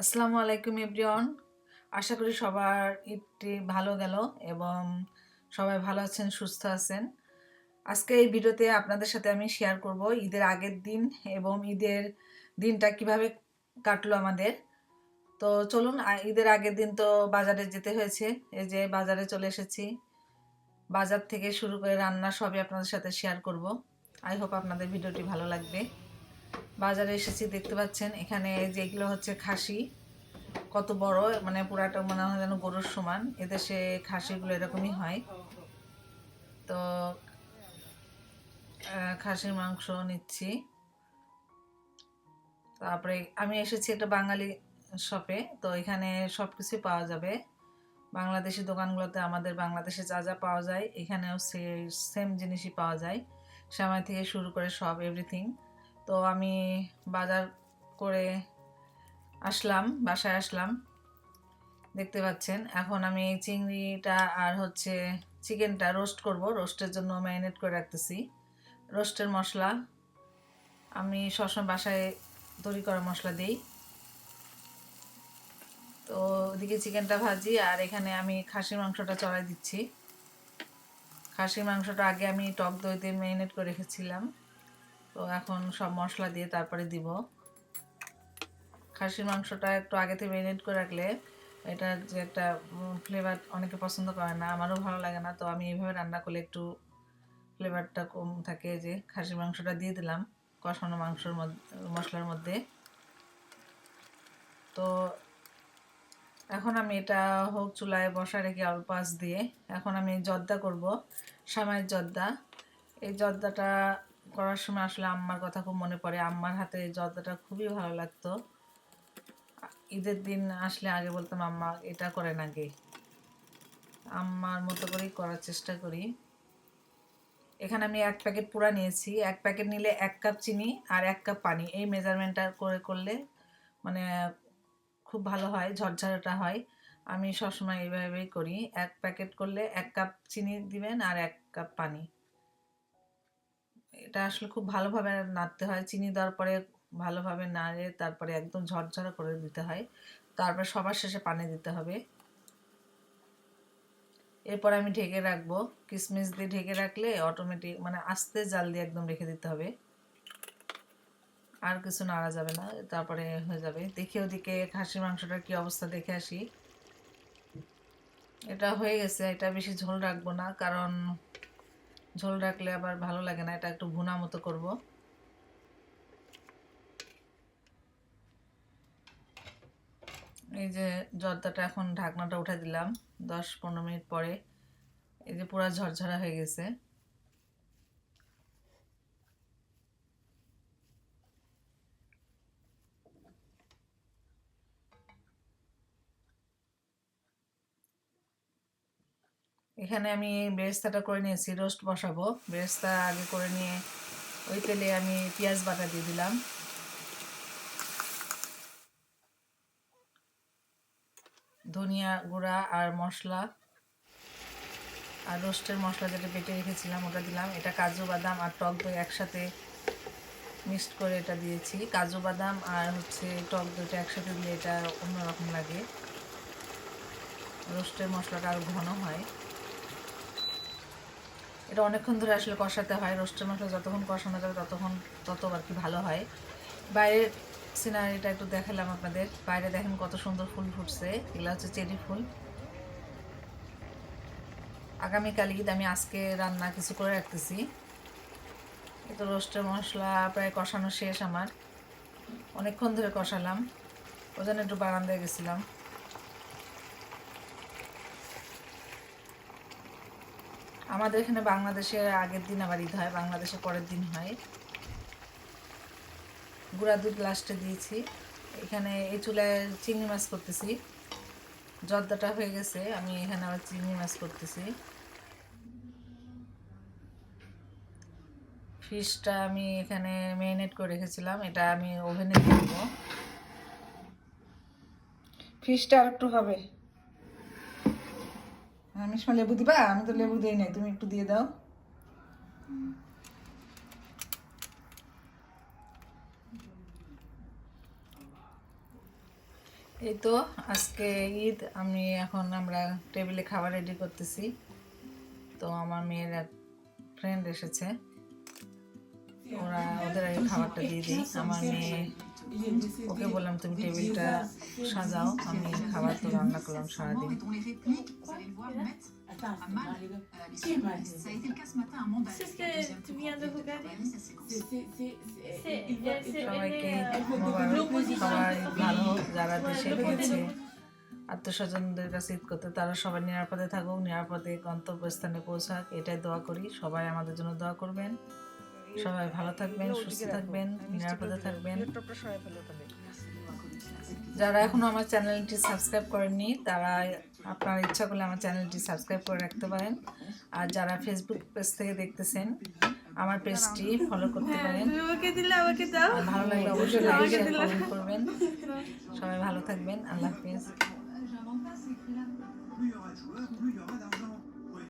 আসসালামু আলাইকুম, এভরিওয়ান। আশা করি সবার ঈদটি ভালো গেল এবং সবাই ভালো আছেন, সুস্থ আছেন। আজকে এই ভিডিওতে আপনাদের সাথে আমি শেয়ার করব ঈদের আগের দিন এবং ঈদের দিনটা কীভাবে কাটলো আমাদের। তো চলুন ঈদের আগের দিন তো বাজারে যেতে হয়েছে। এই যে বাজারে চলে এসেছি। বাজার থেকে শুরু করে রান্না সবই আপনাদের সাথে শেয়ার করব। আই হোপ আপনাদের ভিডিওটি ভালো লাগবে। বাজারে এসেছি, দেখতে পাচ্ছেন, এখানে যেগুলো হচ্ছে খাসি, কত বড় মানে পুরাটা মনে হয় যেন গরুর সমান, এদেশে খাসিগুলো এরকমই হয়। তো খাসির মাংস নিচ্ছি। তারপরে আমি এসেছি একটা বাঙালি শপে, তো এখানে সব কিছুই পাওয়া যাবে। বাংলাদেশি দোকানগুলোতে আমাদের বাংলাদেশে যা যা পাওয়া যায়, এখানেও সেম জিনিসই পাওয়া যায়। সামাই থেকে শুরু করে সব এভরিথিং তো আমি বাজার করে আসলাম, বাসায় আসলাম। দেখতে পাচ্ছেন, এখন আমি চিংড়িটা আর হচ্ছে চিকেনটা রোস্ট করব। রোস্টের জন্য ম্যারিনেট করে রাখতেছি। রোস্টের মশলা, আমি সবসময় বাসায় তৈরি করা মশলা দিই। তো ওদিকে চিকেনটা ভাজি, আর এখানে আমি খাসির মাংসটা চড়াই দিচ্ছি। খাসির মাংসটা আগে আমি টক দই দিয়ে ম্যারিনেট করে রেখেছিলাম। তো এখন সব মশলা দিয়ে তারপরে দিব। খাসির মাংসটা একটু আগে থেকে ম্যারিনেট করে রাখলে এটা যে একটা ফ্লেভার অনেকে পছন্দ করে না, আমারও ভালো লাগে না। তো আমি এইভাবে রান্না করলে একটু ফ্লেভারটা কম থাকে যে খাসির মাংসটা দিয়ে দিলাম কষানো মাংসর মধ্যে মশলার মধ্যে। তো এখন আমি এটা হোক চুলায় বসা রেখে অল্প আঁচ দিয়ে এখন আমি জর্দা করব সামায়ের জর্দা। এই জর্দাটা করার সময় আসলে আম্মার কথা খুব মনে পড়ে। আম্মার হাতে জর্দাটা খুবই ভালো লাগতো। ঈদের দিন আসলে আগে বলতাম, আম্মা, এটা করেন আগে। আম্মার মতো করেই করার চেষ্টা করি। এখানে আমি এক প্যাকেট পুরা নিয়েছি। এক প্যাকেট নিলে এক কাপ চিনি আর এক কাপ পানি। এই মেজারমেন্টটা করে, করলে মানে খুব ভালো হয়, ঝরঝরাটা হয়। আমি সবসময় এইভাবেই করি। এক প্যাকেট করলে এক কাপ চিনি দিবেন আর এক কাপ পানি। এটা আসলে খুব ভালোভাবে নাড়তে হয়। চিনি দেওয়ার পরে ভালোভাবে নাড়ে, তারপরে একদম ঝরঝরা করে দিতে হয়। তারপর সবার শেষে পানি দিতে হবে। এরপর আমি ঢেকে রাখব। কিশমিশ দিয়ে ঢেকে রাখলে অটোমেটিক মানে আস্তে জাল দিয়ে একদম রেখে দিতে হবে। আর কিছু নাড়া যাবে না, তারপরে হয়ে যাবে। দেখি ওদিকে খাসির মাংসটার কি অবস্থা দেখে আসি। এটা হয়ে গেছে, এটা বেশি ঝোল রাখব না, কারণ ঝোল রাখলে আবার ভালো লাগে না, এটা একটু ভুনা মতো করব। এই যে জর্দাটা এখন ঢাকনাটা উঠে দিলাম, দশ পনেরো মিনিট পরে। এই যে পুরা ঝরঝরা হয়ে গেছে। এখানে আমি বেরেস্তাটা করে নিয়েছি, রোস্ট বসাবো। বেরেস্তা আগে করে নিয়ে ওই তেলে আমি পেঁয়াজ বাটা দিয়ে দিলাম। ধনিয়া গুঁড়া আর মশলা। আর রোস্টের মশলা যেটা বেটে রেখেছিলাম, ওটা দিলাম। এটা কাজু বাদাম আর টক দই একসাথে মিক্সড করে এটা দিয়েছি। কাজু বাদাম আর হচ্ছে টক দইটা একসাথে দিলে এটা অন্যরকম লাগে। রোস্টের মশলাটা আরও ঘন হয়। এটা অনেকক্ষণ ধরে আসলে কষাতে হয়, রোস্টের মশলা যতক্ষণ কষানো যাবে ততক্ষণ তত আর কি ভালো হয়। বাইরের সিনারিটা একটু দেখালাম আপনাদের। বাইরে দেখেন কত সুন্দর ফুল ফুটছে। এগুলো হচ্ছে চেরি ফুল। আগামীকাল ঈদ আমি আজকে রান্না কিছু করে রাখতেছি। তো রোস্টের মশলা প্রায় কষানো শেষ আমার। অনেকক্ষণ ধরে কষালাম। ওই জন্য একটু বারান্দায় গেছিলাম। আমাদের এখানে বাংলাদেশে আগের দিন আবার ঈদ হয়, বাংলাদেশে পরের দিন হয়। গুঁড়া দুধ লাস্টে দিয়েছি। এখানে এই চুলায় চিংড়ি মাছ করতেছি। জর্দাটা হয়ে গেছে, আমি এখানে আবার চিংড়ি মাছ করতেছি। ফিশটা আমি এখানে ম্যারিনেট করে রেখেছিলাম, এটা আমি ওভেনে দিব। ফিশটা আর একটু হবে। আমি সময় লেবু দিবা? আমি তো লেবু দিই নাই, তুমি একটু দিয়ে দাও। এই তো, আজকে ঈদ, আমি এখন আমরা টেবিলে খাবার রেডি করতেছি। তো আমার মেয়ের এক ফ্রেন্ড এসেছে। ওরা ওদের আগে খাবারটা দিয়ে দিই। আমার মেয়ে ওকে বললাম তুমি টেবিলটা সাজাও আমি খাবার তো রান্না করলাম সারাদিন। যারা দেশে গেছে আত্মস্বজনদের কাছে ঈদ করতে তারা সবাই নিরাপদে থাকুক নিরাপদে গন্তব্যস্থানে পৌঁছাক এটাই দোয়া করি। সবাই আমাদের জন্য দোয়া করবেন। সবাই ভালো থাকবেন সুস্থ থাকবেন নিরাপদে থাকবেন। যারা এখনও আমার চ্যানেলটি সাবস্ক্রাইব করেননি তারা আপনার ইচ্ছা করলে আমার চ্যানেলটি সাবস্ক্রাইব করে রাখতে পারেন। আর যারা ফেসবুক পেজ থেকে দেখতেছেন আমার পেজটি ফলো করতে পারেন। দাও। আর ভালো লাগলে অবশ্যই লাইক শেয়ার কমেন্ট করবেন। সবাই ভালো থাকবেন আল্লাহ হাফিজ।